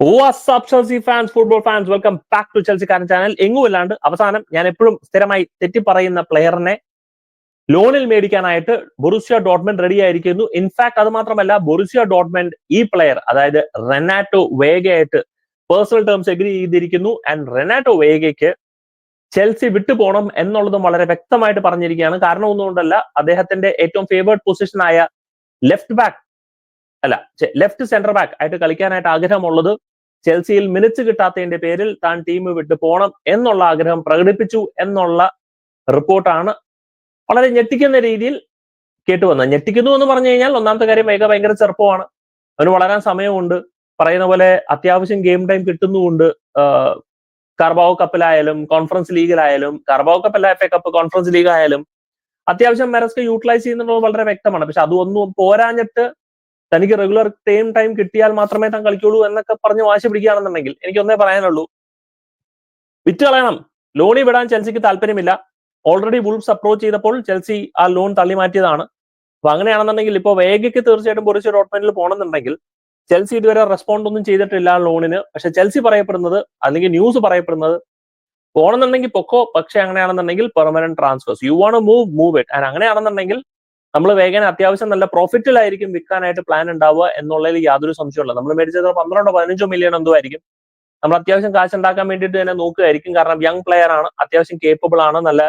WhatsApp Chelsea fans football fans welcome back to ചെൽസിക്കാരൻ channel എങ്ങുമില്ലാണ്ട് അവസാനം ഞാൻ എപ്പോഴും സ്ഥിരമായി തെറ്റി പറയുന്ന പ്ലെയറിനെ ലോണിൽ മേടിക്കാനായിട്ട് ബൊറുസിയ ഡോട്ട്മെന്റ് റെഡി ആയിരിക്കുന്നു. ഇൻഫാക്ട് അത് മാത്രമല്ല ബൊറുസിയ ഡോട്ട്മെന്റ് ഈ പ്ലെയർ അതായത് റെനാറ്റോ വേഗയായിട്ട് പേഴ്സണൽ ടേംസ് എഗ്രി ചെയ്തിരിക്കുന്നു. ആൻഡ് റെനാറ്റോ വേഗയ്ക്ക് ചെൽസി വിട്ടുപോകണം എന്നുള്ളതും വളരെ വ്യക്തമായിട്ട് പറഞ്ഞിരിക്കുകയാണ്. കാരണം ഒന്നുകൊണ്ടല്ല അദ്ദേഹത്തിന്റെ ഏറ്റവും ഫേവേർഡ് പൊസിഷനായ ലെഫ്റ്റ് ബാക്ക് അല്ല ലെഫ്റ്റ് സെന്റർ ബാക്ക് ആയിട്ട് കളിക്കാനായിട്ട് ആഗ്രഹമുള്ളത് ചെൽസിയിൽ മിനിറ്റ്സ് കിട്ടാത്തതിന്റെ പേരിൽ താൻ ടീം വിട്ട് പോണം എന്നുള്ള ആഗ്രഹം പ്രകടിപ്പിച്ചു എന്നുള്ള റിപ്പോർട്ടാണ് വളരെ ഞെട്ടിക്കുന്ന രീതിയിൽ കേട്ടുവന്നത്. ഞെട്ടിക്കുന്നു എന്ന് പറഞ്ഞു കഴിഞ്ഞാൽ ഒന്നാമത്തെ കാര്യം വേഗ ഭയങ്കര ചെറുപ്പമാണ്. അവന് വളരാൻ സമയമുണ്ട്. പറയുന്ന പോലെ അത്യാവശ്യം ഗെയിം ടൈം കിട്ടുന്നുമുണ്ട്. കർബാവ് കപ്പിലായാലും കോൺഫറൻസ് ലീഗിലായാലും Carabao കപ്പല്ല F A cup conference league ആയാലും അത്യാവശ്യം മെറസ്ക് യൂട്ടിലൈസ് ചെയ്യുന്നുള്ളത് വളരെ വ്യക്തമാണ്. പക്ഷെ അതൊന്നും പോരാഞ്ഞിട്ട് തനിക്ക് റെഗുലർ ടൈം ടൈം കിട്ടിയാൽ മാത്രമേ താൻ കളിക്കുള്ളൂ എന്നൊക്കെ പറഞ്ഞ് വാശി പിടിക്കുകയാണെന്നുണ്ടെങ്കിൽ എനിക്ക് ഒന്നേ പറയാനുള്ളൂ. വിറ്റ് കളയണം. ലോണി വിടാൻ ചെൽസിക്ക് താല്പര്യമില്ല. ഓൾറെഡി വുൾഫ്സ് അപ്രോച്ച് ചെയ്തപ്പോൾ ചെൽസി ആ ലോൺ തള്ളി മാറ്റിയതാണ്. അപ്പൊ അങ്ങനെയാണെന്നുണ്ടെങ്കിൽ ഇപ്പോൾ വേഗയ്ക്ക് തീർച്ചയായിട്ടും ബൊറിച്ച ഡോട്ട്മെന്റിൽ പോകണമെന്നുണ്ടെങ്കിൽ ചെൽസി ഇതുവരെ റെസ്പോണ്ട് ഒന്നും ചെയ്തിട്ടില്ല ലോണിന് പക്ഷെ ചെൽസി പറയപ്പെടുന്നത് അല്ലെങ്കിൽ ന്യൂസ് പറയപ്പെടുന്നത് പോകണമെന്നുണ്ടെങ്കിൽ പൊക്കോ. പക്ഷെ അങ്ങനെയാണെന്നുണ്ടെങ്കിൽ permanent transfers you want move move it and അങ്ങനെയാണെന്നുണ്ടെങ്കിൽ നമ്മൾ വേഗം അത്യാവശ്യം നല്ല പ്രോഫിറ്റിലായിരിക്കും വിൽക്കാനായിട്ട് പ്ലാൻ ഉണ്ടാവുക എന്നുള്ളതിൽ യാതൊരു സംശയമില്ല നമ്മൾ മേടിച്ചത് പന്ത്രണ്ടോ പതിനഞ്ചോ മില്യൺ എന്തോ ആയിരിക്കും. നമ്മൾ അത്യാവശ്യം കാശ് ഉണ്ടാക്കാൻ വേണ്ടിയിട്ട് തന്നെ നോക്കുകയായിരിക്കും. കാരണം യങ് പ്ലെയർ ആണ് അത്യാവശ്യം കേപ്പബിൾ ആണ് നല്ല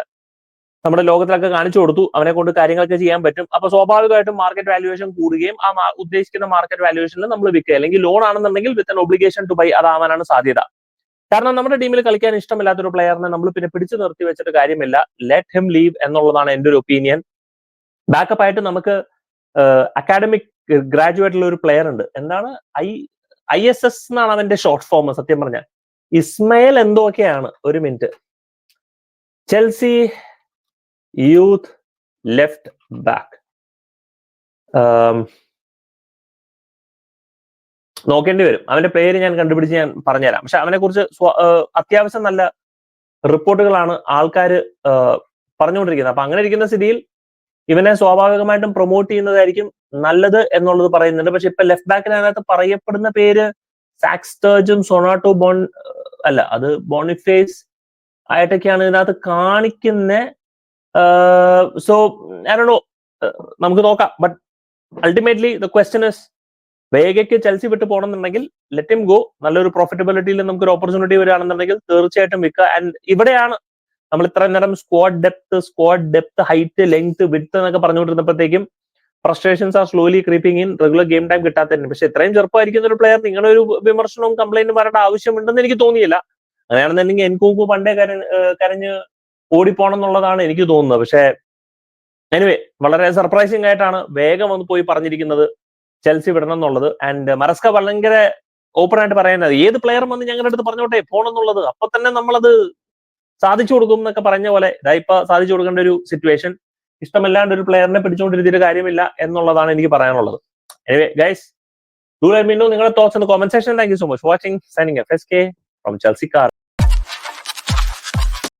നമ്മുടെ ലോകത്തിലൊക്കെ കാണിച്ചു കൊടുത്തു. അവനെ കൊണ്ട് കാര്യങ്ങളൊക്കെ ചെയ്യാൻ പറ്റും. അപ്പൊ സ്വാഭാവികമായിട്ടും മാർക്കറ്റ് വാല്യുവേഷൻ കൂടുകയും ആ ഉദ്ദേശിക്കുന്ന മാർക്കറ്റ് വാല്യുവേഷനിൽ നമ്മൾ വിൽക്കുക. അല്ലെങ്കിൽ ലോൺ ആണെന്നുണ്ടെങ്കിൽ with an obligation to buy അതാവാനാണ് സാധ്യത. കാരണം നമ്മുടെ ടീമിൽ കളിക്കാൻ ഇഷ്ടമില്ലാത്തൊരു പ്ലെയറിനെ നമ്മൾ പിന്നെ പിടിച്ചു നിർത്തി വെച്ചിട്ട് കാര്യമില്ല. ലെറ്റ് ഹിം ലീവ് എന്നുള്ളതാണ് എന്റെ ഒരു ഒപ്പീനിയൻ ബാക്കപ്പ് ആയിട്ട് നമുക്ക് അക്കാഡമിക് ഗ്രാജുവേറ്റുള്ള ഒരു പ്ലെയർ ഉണ്ട്. എന്താണ്? ഐ ഐ എസ് എസ് എന്നാണ് അവന്റെ ഷോർട്ട് ഫോം സത്യം പറഞ്ഞാൽ. ഇസ്മയിൽ എന്തൊക്കെയാണ് ഒരു minute Chelsea youth left back നോക്കേണ്ടി വരും. അവന്റെ പേര് ഞാൻ കണ്ടുപിടിച്ച് ഞാൻ പറഞ്ഞുതരാം. പക്ഷെ അവനെ കുറിച്ച് അത്യാവശ്യം നല്ല റിപ്പോർട്ടുകളാണ് ആൾക്കാർ പറഞ്ഞുകൊണ്ടിരിക്കുന്നത്. അപ്പൊ അങ്ങനെ ഇരിക്കുന്ന സ്ഥിതിയിൽ ഇവനെ സ്വാഭാവികമായിട്ടും പ്രൊമോട്ട് ചെയ്യുന്നതായിരിക്കും നല്ലത് എന്നുള്ളത് പറയുന്നുണ്ട്. പക്ഷെ ഇപ്പൊ ലെഫ്റ്റ് ബാക്കിനകത്ത് പറയപ്പെടുന്ന പേര് സാക്സ്റ്റേജും സൊണാട്ടോ ബോൺ അല്ല അത് ബോണിഫേസ് ആയിട്ടൊക്കെയാണ് ഇതിനകത്ത് കാണിക്കുന്ന. സോ ഞാനോ നമുക്ക് നോക്കാം. But ultimately the question is വേഗയ്ക്ക് Chelsea വിട്ട് പോകണമെന്നുണ്ടെങ്കിൽ ലെറ്റ് എം ഗോ നല്ലൊരു പ്രോഫിറ്റബിലിറ്റിയിൽ നമുക്ക് ഒരു ഓപ്പർച്യൂണിറ്റി വരികയാണെന്നുണ്ടെങ്കിൽ തീർച്ചയായിട്ടും വിൽക്കുക. ആൻഡ് ഇവിടെയാണ് നമ്മൾ ഇത്ര നേരം squad depth squad depth height length with എന്നൊക്കെ പറഞ്ഞുകൊണ്ടിരുന്നപ്പോഴത്തേക്കും frustrations are slowly creeping in regular game time കിട്ടാത്തതിന്. പക്ഷെ ഇത്രയും ചെറുപ്പമായിരിക്കുന്ന ഒരു പ്ലെയർ നിങ്ങളുടെ ഒരു വിമർശനവും കംപ്ലൈന്റും വരേണ്ട ആവശ്യമുണ്ടെന്ന് എനിക്ക് തോന്നിയില്ല. അങ്ങനെയാണെന്നുണ്ടെങ്കിൽ എൻകൂക്ക് പണ്ടേ കര കരഞ്ഞ് ഓടിപ്പോണം എന്നുള്ളതാണ് എനിക്ക് തോന്നുന്നത്. പക്ഷേ എനിവേ വളരെ സർപ്രൈസിംഗ് ആയിട്ടാണ് വേഗം ഒന്ന് പോയി പറഞ്ഞിരിക്കുന്നത് ചെൽസി വിടണം എന്നുള്ളത്. ആൻഡ് മറസ്ക ഭയങ്കര ഓപ്പൺ ആയിട്ട് പറയുന്നത്. ഏത് പ്ലെയർ വന്ന് ഞങ്ങളുടെ അടുത്ത് പറഞ്ഞോട്ടെ പോണെന്നുള്ളത്. അപ്പൊ തന്നെ നമ്മളത് സാധിച്ചു കൊടുക്കും എന്നൊക്കെ പറഞ്ഞ പോലെ ഇതായിപ്പ സാധിച്ചു കൊടുക്കേണ്ട ഒരു സിറ്റുവേഷൻ ഇഷ്ടമല്ലാണ്ട് ഒരു പ്ലെയറിനെ പിടിച്ചുകൊണ്ടിരുത്തിയിട്ട് കാര്യമില്ല എന്നുള്ളതാണ് എനിക്ക് പറയാനുള്ളത്. Anyway guys do let me know നിങ്ങളുടെ thoughts in section thank you so much watching signing F S K from Chelsea car